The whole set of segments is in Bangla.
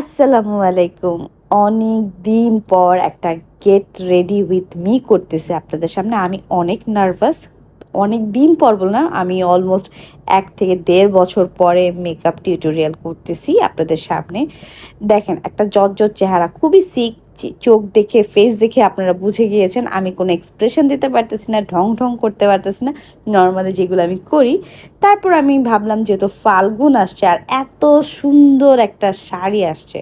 আসসালামু আলাইকুম। অনেক দিন পর একটা গেট রেডি উইথ মি করতেছে আপনাদের সামনে। আমি অনেক নার্ভাস অনেক দিন পর বললাম আমি অলমোস্ট এক থেকে দেড় বছর পরে মেকআপ টিউটোরিয়াল করতেছি আপনাদের সামনে। দেখেন, একটা জর্জর চেহারা, খুবই সিক চোখ দেখে ফেস দেখে আপনারা বুঝে গিয়েছেন, আমি কোনো এক্সপ্রেশন দিতে পারতেছি না, ঢং ঢং করতে পারতেছি না নর্মালি যেগুলো আমি করি। তারপর আমি ভাবলাম যেহেতু ফাল্গুন আসছে আর এত সুন্দর একটা শাড়ি আসছে,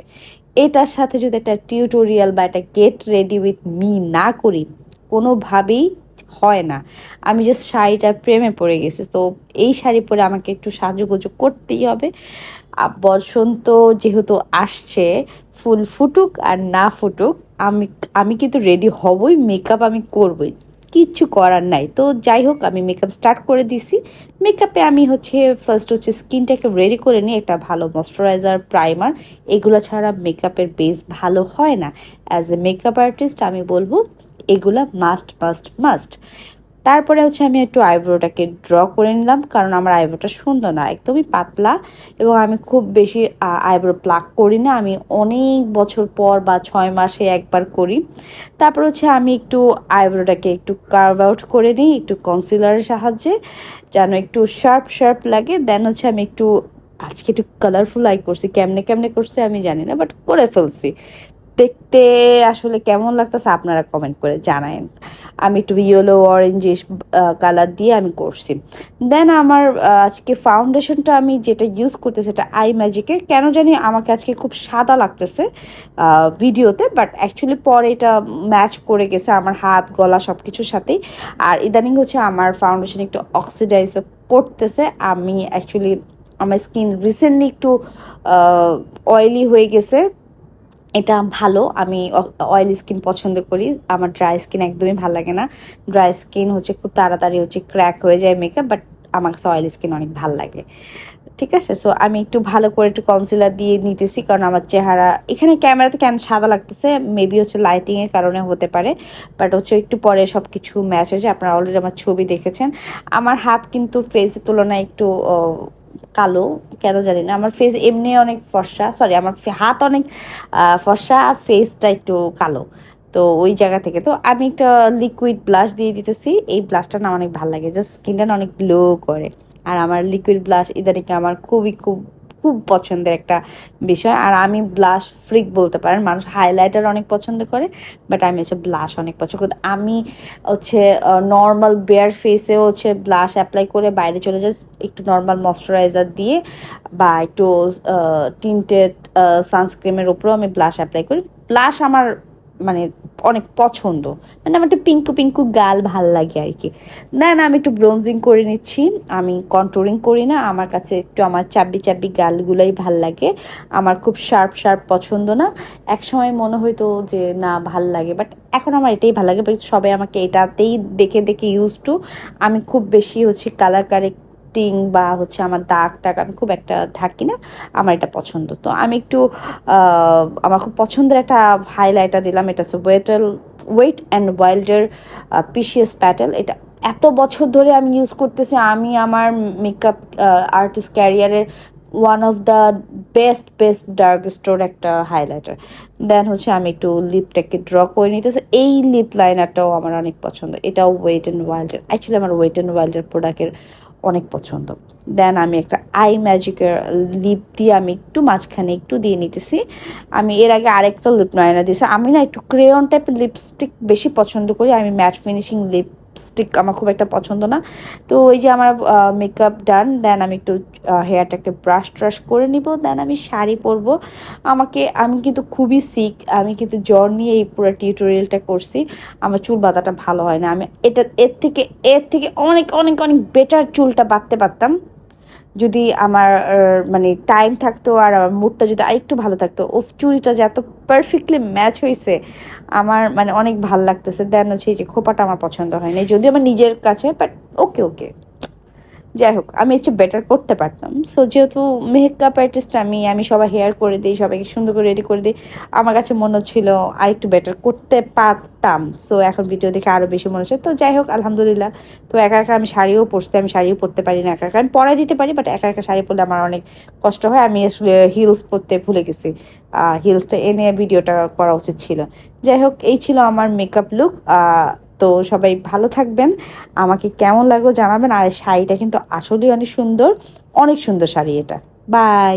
এটার সাথে যদি একটা টিউটোরিয়াল বা একটা গেট রেডি উইথ মি না করি, কোনোভাবেই হয় না। আমি জাস্ট শাড়িটার প্রেমে পড়ে গেছি। তো এই শাড়ি পরে আমাকে একটু সাজুগুজু করতেই হবে। বসন্ত যেহেতু আসছে, ফুল ফুটুক আর না ফুটুক, আমি আমি কিন্তু রেডি হবই মেকআপ আমি করবই। কিচ্ছু করার নাই। তো যাই হোক, আমি মেকআপ স্টার্ট করে দিছি। মেকআপে আমি হচ্ছে ফার্স্ট হচ্ছে স্কিনটাকে রেডি করে নিই, একটা ভালো ময়শ্চারাইজার প্রাইমার এগুলো ছাড়া মেকআপের বেস ভালো হয় না। অ্যাজ এ মেকআপ আর্টিস্ট আমি বলব এগুলা মাস্ট মাস্ট মাস্ট তারপরে হচ্ছে আমি একটু আইব্রোটাকে ড্র করে নিলাম, কারণ আমার আইব্রোটা সুন্দর না, একদমই পাতলা। এবং আমি খুব বেশি আইব্রো প্লাক করি না, আমি অনেক বছর পর বা ছয় মাসে একবার করি। তারপর হচ্ছে আমি একটু আইব্রোটাকে একটু কার্ভ আউট করে নিই, একটু কনসিলারের সাহায্যে, যেন একটু শার্প শার্প লাগে। দেন হচ্ছে আমি একটু, আজকে একটু কালারফুল আই করছি, কেমনে কেমনে করছে আমি জানি না বাট করে ফেলছি। দেখতে আসলে কেমন লাগতেছে আপনারা কমেন্ট করে জানায়েন। আমি একটু ইয়েলো অরেঞ্জিস কালার দিয়ে আমি করছি। দেন আমার আজকে ফাউন্ডেশনটা আমি যেটা ইউজ করতে সেটা আই ম্যাজিকের কেন জানি আমাকে আজকে খুব সাদা লাগতেছে ভিডিওতে বাট অ্যাকচুয়ালি পরে এটা ম্যাচ করে গেছে আমার হাত, গলা সব কিছুর সাথেই। আর ইদানিং হচ্ছে আমার ফাউন্ডেশন একটু অক্সিডাইজ করতেছে আমি অ্যাকচুয়ালি আমার স্কিন রিসেন্টলি একটু অয়েলি হয়ে গেছে। এটা ভালো। আমি অয়েল স্কিন পছন্দ করি। আমার ড্রাই স্কিন একদমই ভালো লাগে না। ড্রাই স্কিন হচ্ছে খুব তাড়াতাড়ি হচ্ছে ক্র্যাক হয়ে যায় মেকআপ বাট আমার কাছে অয়েল স্কিন অনেক ভালো লাগে। ঠিক আছে? সো আমি একটু ভালো করে একটু কনসিলার দিয়ে নিতেছি, কারণ আমার চেহারা, এখানে ক্যামেরাতে কেন সাদা লাগতেছে? মেবি হচ্ছে লাইটিংয়ের কারণে হতে পারে বাট হচ্ছে একটু পরে সব কিছু ম্যাচ হয়েছে আপনারা অলরেডি আমার ছবি দেখেছেন। আমার হাত কিন্তু ফেসের তুলনায় একটু কালো, কেন জানি না। আমার ফেস এমনি অনেক ফর্সা। সরি আমার হাত অনেক ফর্সা, আর ফেসটা একটু কালো। তো ওই জায়গা থেকে। তো আমি একটা লিকুইড ব্লাশ দিয়ে দিতেছি। এই ব্লাশটা না অনেক ভালো লাগে। জাস্ট স্কিনটা অনেক গ্লো করে। আর আমার লিকুইড ব্লাশ ইদানিকে আমার খুবই, খুব খুব পছন্দের একটা বিষয়। আর আমি ব্লাশ ফ্রিক বলতে পারেন, মানুষ হাইলাইটার অনেক পছন্দ করে বাট আমি হচ্ছে ব্লাশ অনেক পছন্দ করি। আমি হচ্ছে নর্মাল বেয়ার ফেসেও হচ্ছে ব্লাশ অ্যাপ্লাই করে বাইরে চলে যাই, একটু নর্মাল ময়শ্চারাইজার দিয়ে বা একটু টিন্টেড সানস্ক্রিমের উপরেও আমি ব্লাশ অ্যাপ্লাই করি। ব্লাশ আমার মানে অনেক পছন্দ। মানে আমার একটু পিঙ্কু পিঙ্কু গাল ভালো লাগে আর কি না না, আমি একটু ব্রোনজিং করে নিচ্ছি। আমি কন্ট্রোলিং করি না। আমার কাছে একটু আমার চাব্বি চাব্বি গালগুলোই ভালো লাগে। আমার খুব শার্প শার্প পছন্দ না। এক সময় মনে হইতো যে, না, ভালো লাগে। বাট এখন আমার এটাই ভালো লাগে। সবাই আমাকে এটাতেই দেখে দেখে ইউজ টু আমি খুব বেশি হচ্ছে কালার কারেক্ট টিং বা হচ্ছে আমার দাগ টাগ আমি খুব একটা থাকি না, আমার এটা পছন্দ। তো আমি একটু আমার খুব পছন্দের একটা হাইলাইটার দিলাম, এটা হচ্ছে ওয়েটেল ওয়েট অ্যান্ড ওয়াইল্ডের পিসিএস প্যাটেল এটা এত বছর ধরে আমি ইউজ করতেছি, আমি আমার মেকআপ আর্টিস্ট ক্যারিয়ারের one of the best best dark store একটা হাইলাইটার দেন হচ্ছে আমি একটু লিপটাকে ড্র করে নিতেছি, এই লিপ লাইনারটাও আমার অনেক পছন্দ। এটাও ওয়েট অ্যান্ড ওয়াইল্ডের অ্যাকচুয়ালি আমার ওয়েট অ্যান্ড ওয়াইল্ডের প্রোডাক্টের অনেক পছন্দ। দেন আমি একটা আই ম্যাজিকের লিপ দিয়ে আমি একটু মাঝখানে একটু দিয়ে নিতেছি। আমি এর আগে আরেকটা লিপ নয়না দিয়েছি। আমি না একটু ক্রেয়ন টাইপের লিপস্টিক বেশি পছন্দ করি। আমি ম্যাট ফিনিশিং লিপ লিপস্টিক আমার খুব একটা পছন্দ না। তো ওই যে আমার মেকআপ ডান দেন আমি একটু হেয়ারটাকে ব্রাশ ট্রাশ করে নিব দেন আমি শাড়ি পরবো। আমাকে, আমি কিন্তু খুবই সিক আমি কিন্তু জ্বর নিয়ে এই পুরো টিউটোরিয়ালটা করছি। আমার চুল বাঁধাটা ভালো হয় না। আমি এটা, এর থেকে এর থেকে অনেক অনেক অনেক বেটার চুলটা বাঁধতে পারতাম। যদি আমার মানে টাইম থাকতো আর আমার মুডটা যদি আরেকটু ভালো থাকতো ও চুরিটা যে এত পারফেক্টলি ম্যাচ হয়েছে আমার মানে অনেক ভালো লাগতেছে। দেন হচ্ছে যে খোপাটা আমার পছন্দ হয়নি। যদিও আমার নিজের কাছে বাট ওকে ওকে যাই হোক, আমি একটু বেটার করতে পারতাম। সো যেহেতু মেকআপ আর্টিস্ট আমি আমি সবাই হেয়ার করে দিই, সবাইকে সুন্দর করে রেডি করে দিই, আমার কাছে মনে হচ্ছিল আর একটু বেটার করতে পারতাম। সো এখন ভিডিও দেখে আরও বেশি মনে হচ্ছে। তো যাই হোক, আলহামদুলিল্লাহ। তো একা একা আমি শাড়িও পরছি, আমি শাড়িও পরতে পারি না একা একা। আমি পরাই দিতে পারি বাট একা একা শাড়ি পরলে আমার অনেক কষ্ট হয়। আমি আসলে হিলস পরতে ভুলে গেছি। হিলসটা এনে ভিডিওটা করা উচিত ছিল। যাই হোক, এই ছিল আমার মেকআপ লুক তো সবাই ভালো থাকবেন। আমাকে কেমন লাগল জানাবেন। আর শাড়িটা কিন্তু আসলেই অনেক সুন্দর অনেক সুন্দর শাড়ি এটা। বাই।